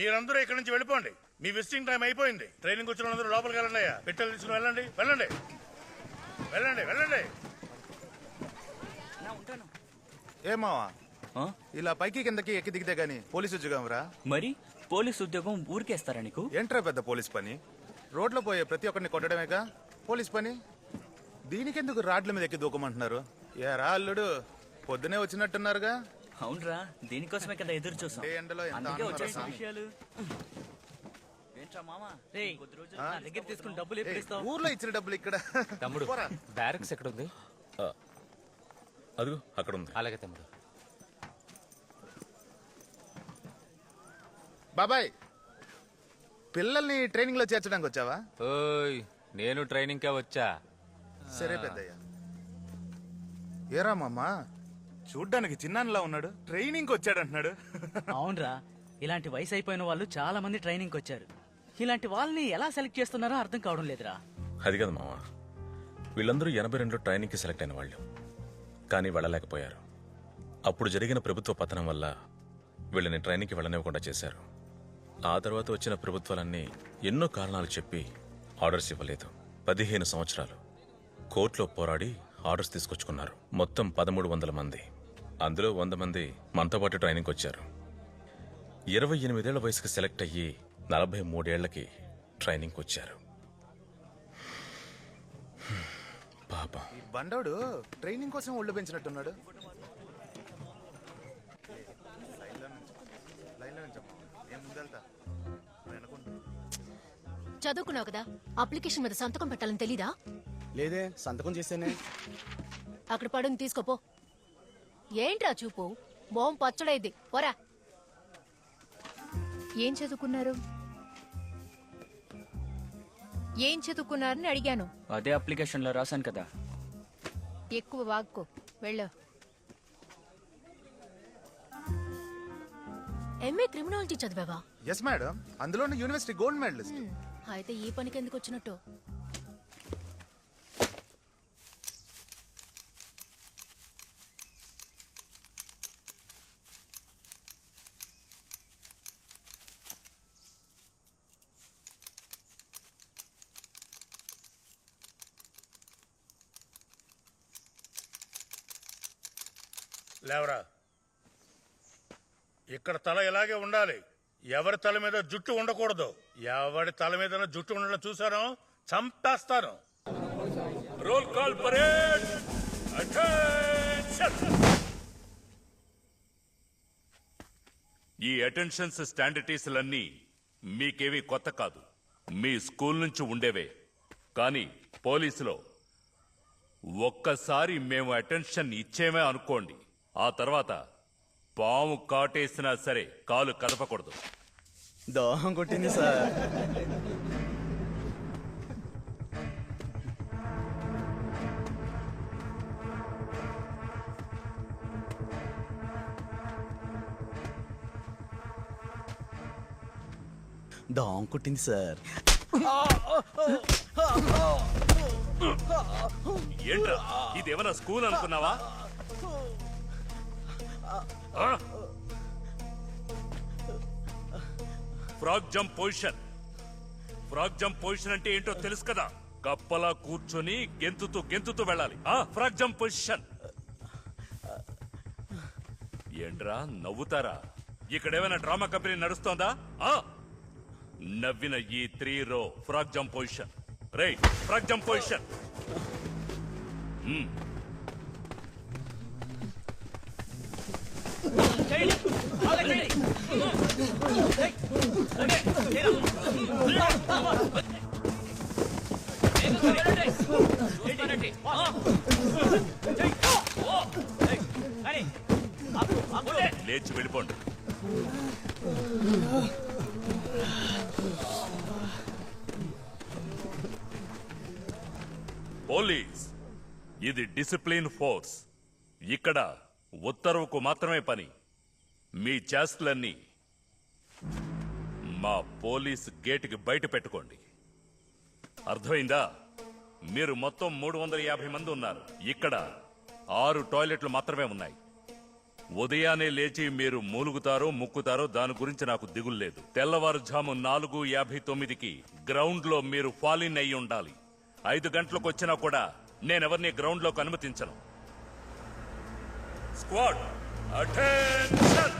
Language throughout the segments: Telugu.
మీరందరూ ఇక్కడి నుంచి వెళ్ళిపోండి. మీ విజిటింగ్ టైం అయిపోయింది. ట్రైనింగ్ వచ్చిన వాళ్ళందరూ లోపలికి వెళ్ళండి అయ్యా. పెట్టెలు తీసుకుని వెళ్ళండి. వెళ్ళండి. వెళ్ళండి వెళ్ళండి. ఏమావా? ఇలా పైకి కిందకి ఎక్కి దిగితే గాని పోలీసు ఉద్యోగం రా. మరి? పోలీస్ ఉద్యోగం ఊరికేస్తారా నీకు? ఏంట్రా పెద్ద పోలీస్ పని? రోడ్లో పోయే ప్రతి ఒక్కరిని కొట్టడమేగా? పోలీస్ పని? దీనికెందుకు రాడ్ల మీద ఎక్కి దూకమంటున్నారు? ఏ రా అల్లుడు పొద్దునే వచ్చినట్టున్నారుగా. అవునరా దీనికోసమే కదా ఎదురు చూసాం. ఏ ఎండలో ఎంత అందుకే ఆనందం వచ్చేసిన రా. విషయాలు. ఏంట్రా మామా రేయ్, కొద్ది రోజులు నా దగ్గర తీసుకుని డబ్బులు ఏయ్, ఎప్పుడు ఇస్తావు ఊర్లో ఇచ్చిన డబ్బులు ఇక్కడ. తమ్ముడు పోరా. బ్యారక్స్ ఎక్కడ ఉంది అదిగో అక్కడ ఉంది అలాగే తమ్ముడు. బాబాయ్ పిల్లల్ని ట్రైనింగ్లో చేర్చడానికి వచ్చావా? ఓయ్ నేను ట్రైనింగ్ కే వచ్చా. సరే పెద్దయ్య. ఏరా మామ చూడ్డానికి చిన్నాన్నలా ఉన్నాడు. ట్రైనింగ్ వచ్చాడు అంటున్నాడు అవునరా. ఇలాంటి వయసు అయిపోయిన వాళ్ళు చాలా మంది ట్రైనింగ్ వచ్చారు ఇలాంటి వాళ్ళని ఎలా సెలెక్ట్ చేస్తున్నారో అర్థం కావడం లేదురా. అది కాదు మామ వీళ్ళందరూ ఎనభై రెండులో ట్రైనింగ్కి సెలెక్ట్ అయిన వాళ్ళు. కానీ వెళ్ళలేకపోయారు. అప్పుడు జరిగిన ప్రభుత్వ పతనం వల్ల వీళ్ళని ట్రైనింగ్కి వెళ్ళనివ్వకుండా చేశారు. ఆ తర్వాత వచ్చిన ప్రభుత్వాలన్నీ ఎన్నో కారణాలు చెప్పి ఆర్డర్స్ ఇవ్వలేదు. పదిహేను సంవత్సరాలు కోర్టులో పోరాడి ఆర్డర్స్ తీసుకొచ్చుకున్నారు. మొత్తం పదమూడు వందల మంది. అందులో వంద మంది మనతో పాటు ట్రైనింగ్కి వచ్చారు ఇరవై ఎనిమిదేళ్ళ వయసుకు సెలెక్ట్ అయ్యి నలభై మూడేళ్ళకి ట్రైనింగ్కి వచ్చారు పాపం. ఈ బండోడు ట్రైనింగ్ కోసం ఒళ్ళు పెంచినట్టున్నాడు. చదువుకున్నావు కదా? అప్లికేషన్ మీద సంతకం పెట్టాలని తెలీదా? లేదే సంతకం చేశానే అక్కడ పడుని తీసుకోపో. ఏంట్రా చూపు? బోం పచ్చడైంది. పోరా. ఏం చదువుకున్నారు? ఏం చదువుకున్నారని అడిగాను. అదే అప్లికేషన్లో రాశాను కదా. ఎక్కువ వాక్కో. వెళ్ళు. ఎంఏ క్రిమినాలజీ చదివావా? ఎస్ మేడం అందులోని యూనివర్సిటీ గోల్డ్ మెడలిస్ట్ అయితే ఈ పనికి ఎందుకు వచ్చినట్టు? లేవరా. ఇక్కడ తల ఇలాగే ఉండాలి. ఎవరి తల మీద జుట్టు ఉండకూడదు. ఎవరి తల మీద జుట్టు ఉండడం చూసారో చంపేస్తాను. రోల్ కాల్ పరేడ్ ఈ అటెన్షన్స్ స్టాండర్టీస్లన్నీ మీకేవి కొత్త కాదు. మీ స్కూల్ నుంచి ఉండేవే. కానీ పోలీసులో ఒక్కసారి మేము అటెన్షన్ ఇచ్చేమే అనుకోండి. ఆ తర్వాత పాము కాటేసినా సరే కాలు కదపకూడదు. దోహం కొట్టింది సార్. దోహం కొట్టింది సార్. ఏంట్రా? ఇదేమన్నా స్కూల్ అనుకున్నావా? Frog jump position. Frog jump position అంటే ఏంటో తెలుసు కదా? కప్పలా కూర్చొని గెంతుతూ గెంతుతూ వెళ్ళాలి. ఆ ఫ్రాగ్ జంప్ పొజిషన్. ఏంట్రా నవ్వుతారా? ఇక్కడేమైనా డ్రామా కంపెనీ నడుస్తోందా? ఆ! నవ్విన ఈ three row frog jump position. Right frog jump position. లేచి వెళ్ళిపోండి. పోలీస్ ఇది డిసిప్లిన్ ఫోర్స్. ఇక్కడ ఉత్తర్వుకు మాత్రమే పని. మీ చేష్టలన్నీ మా పోలీస్ గేటుకి బయట పెట్టుకోండి. అర్థమైందా? మీరు మొత్తం మూడు వందల యాభై మంది ఉన్నారు. ఇక్కడ ఆరు టాయిలెట్లు మాత్రమే ఉన్నాయి. ఉదయాన్నే లేచి మీరు మూలుగుతారో ముక్కుతారో దాని గురించి నాకు దిగులు లేదు. తెల్లవారుజాము నాలుగు యాభై తొమ్మిదికి గ్రౌండ్లో మీరు ఫాలిన్ అయి ఉండాలి. ఐదు గంటలకు వచ్చినా కూడా నేనెవరిని గ్రౌండ్లోకి అనుమతించను. Squad attention!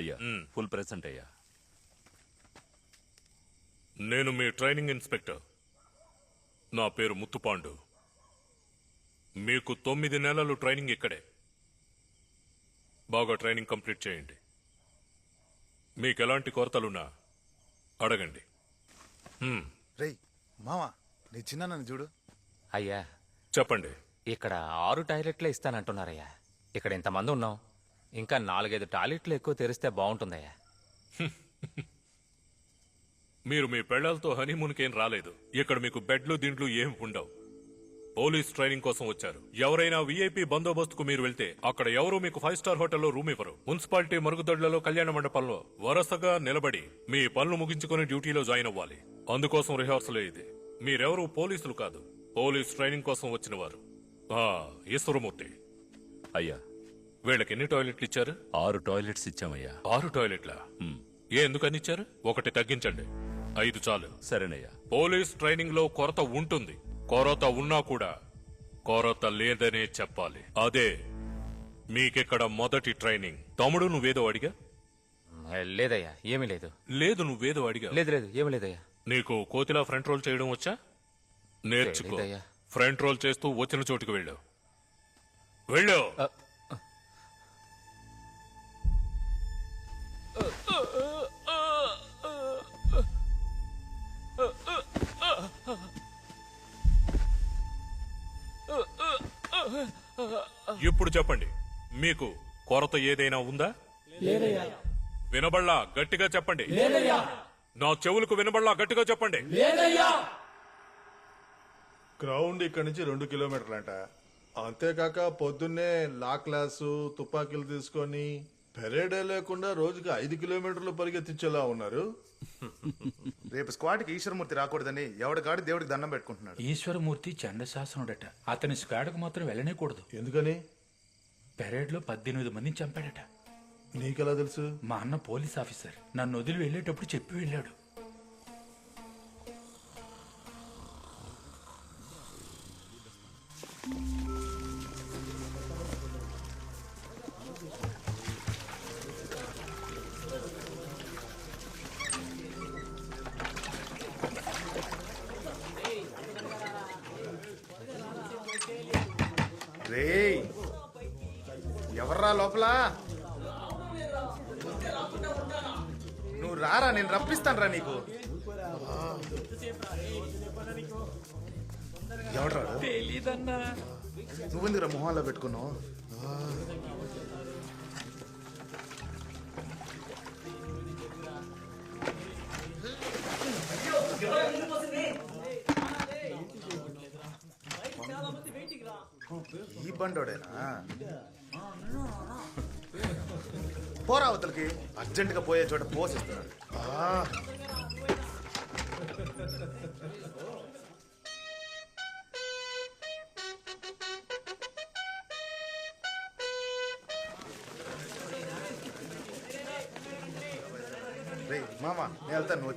అయ్యా. ఫుల్ ప్రెసెంట్ అయ్యా. నేను మీ ట్రైనింగ్ ఇన్స్పెక్టర్. నా పేరు ముత్తుపాండు. మీకు తొమ్మిది నెలలు ట్రైనింగ్ ఇక్కడే. బాగా ట్రైనింగ్ కంప్లీట్ చేయండి. మీకు ఎలాంటి కొరతలున్నా అడగండి. రేయ్ మావా నీ చిన్న నన్ను చూడు. అయ్యా. చెప్పండి. ఇక్కడ ఆరు టాయిలెట్లే ఇస్తానంటున్నారయ్యా. ఇక్కడ ఇంతమంది ఉన్నాం. ఇంకా నాలుగైదు టాయిలెట్లు ఎక్కువ తెరిస్తే బాగుంటుందయ్యా. మీరు మీ పెళ్ళాలతో హనీమూన్కేం రాలేదు. ఇక్కడ మీకు బెడ్లు దిండ్లు ఏం ఉండవు. పోలీస్ ట్రైనింగ్ కోసం వచ్చారు. ఎవరైనా వీఐపీ బందోబస్తుకు మీరు వెళ్తే అక్కడ ఎవరు మీకు ఫైవ్ స్టార్ హోటల్లో రూమ్ ఇవ్వరు. మున్సిపాలిటీ మరుగుదొడ్లలో కళ్యాణ మండపంలో వరుసగా నిలబడి మీ పనులు ముగించుకొని డ్యూటీలో జాయిన్ అవ్వాలి. అందుకోసం రిహార్సల్ ఇది. మీరెవరు పోలీసులు కాదు. పోలీస్ ట్రైనింగ్ కోసం వచ్చిన వారు. ఆ, ఈశ్వరమూర్తి. అయ్యా వీళ్ళకి ఎన్ని టాయిలెట్లు ఇచ్చారు? ఆరు టాయిలెట్స్ ఇచ్చామయ్యా. ఆరు టాయిలెట్లా? ఏ ఎందుకని ఇచ్చారు? ఒకటి తగ్గించండి. ఐదు చాలు. సరేనయ్యా. పోలీస్ ట్రైనింగ్లో కొరత ఉంటుంది. కొరత ఉన్నా కూడా కొరత లేదనే చెప్పాలి. అదే మీకిక్కడ మొదటి ట్రైనింగ్? తమ్ముడు నువ్వేదో అడిగా? లేదయ్యా ఏమీ లేదు. లేదు నువ్వేదో అడిగా లేదు లేదు ఏమీ లేదయ్యా. నీకు కోతిలా ఫ్రంట్ రోల్ చేయడం వచ్చా? నేర్చుకో. తెలీదయ్యా. ఫ్రంట్ రోల్ చేస్తూ వచ్చిన చోటుకు వెళ్ళు. వెళ్ళు. ఇప్పుడు చెప్పండి. మీకు కొరత ఏదైనా ఉందా? వినబడలా గట్టిగా చెప్పండి. నా చెవులకు వినబడలా గట్టిగా చెప్పండి. గ్రౌండ్ ఇక్కడ నుంచి రెండు కిలోమీటర్లంట. అంతేకాక పొద్దున్నే లా క్లాసు తుపాకీలు తీసుకొని పెరేడే లేకుండా రోజుకి ఐదు కిలోమీటర్లు పరిగెత్తించేలా ఉన్నారు. రేపు స్క్వాడ్కి ఈశ్వరమూర్తి రాకూడదని ఎవడికాడు దేవుడికి దండం పెట్టుకుంటున్నాడు. ఈశ్వరమూర్తి చండశాసనుడట. అతని స్క్వాడ్కు మాత్రం వెళ్ళనేకూడదు. ఎందుకని? పెరేడ్లో పద్దెనిమిది మందిని చంపాడట. నీకెలా తెలుసు? మా అన్న పోలీస్ ఆఫీసర్ నన్ను వదిలి వెళ్ళేటప్పుడు చెప్పి వెళ్ళాడు. లోపల. నువ్వు రారా నేను రప్పిస్తాను రా నీకు. ఎవడ్రా నువ్వెందుకురా మొహాల్లో పెట్టుకున్నావు? ఈ బండోడేనా? పోరా అవతలకి. పోయే చోట పోసిస్తున్నాడు రే మామ నేను వెళ్తాను నువ్వు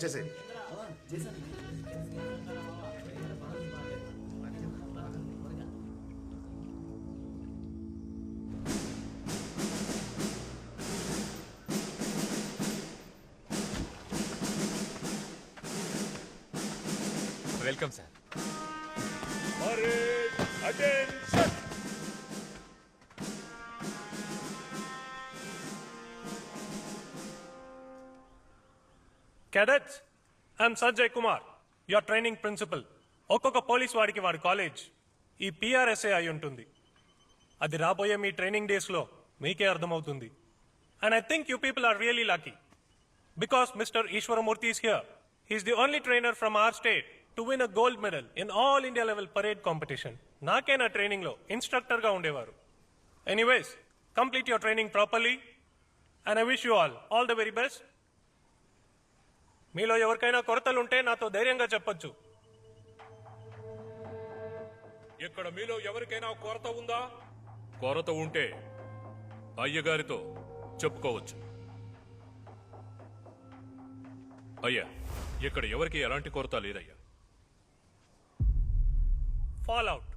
welcome sir. Attention I'm Sanjay Kumar your training principal ఒక్కొక్క పోలీస్ వాడికి వాడి కాలేజ్ ఈ పిఆర్ఎస్ఏ అయి ఉంటుంది. అది రాబోయే మీ ట్రైనింగ్ డేస్లో మీకే అర్థమవుతుంది. And I think you people are really lucky because mister Eshwaramurthy is here he's the only trainer from our state to win a gold medal in all India level parade competition నాకే నా ట్రైనింగ్లో ఇన్స్ట్రక్టర్గా ఉండేవారు. Anyways complete your training properly and I wish you all all the very best మీలో ఎవరికైనా కొరతలు ఉంటే నాతో ధైర్యంగా చెప్పొచ్చు. ఇక్కడ మీలో ఎవరికైనా కొరత ఉందా? కొరత ఉంటే అయ్యగారితో చెప్పుకోవచ్చు. అయ్యా ఇక్కడ ఎవరికి ఎలాంటి కొరత లేదయ్యా? fallout.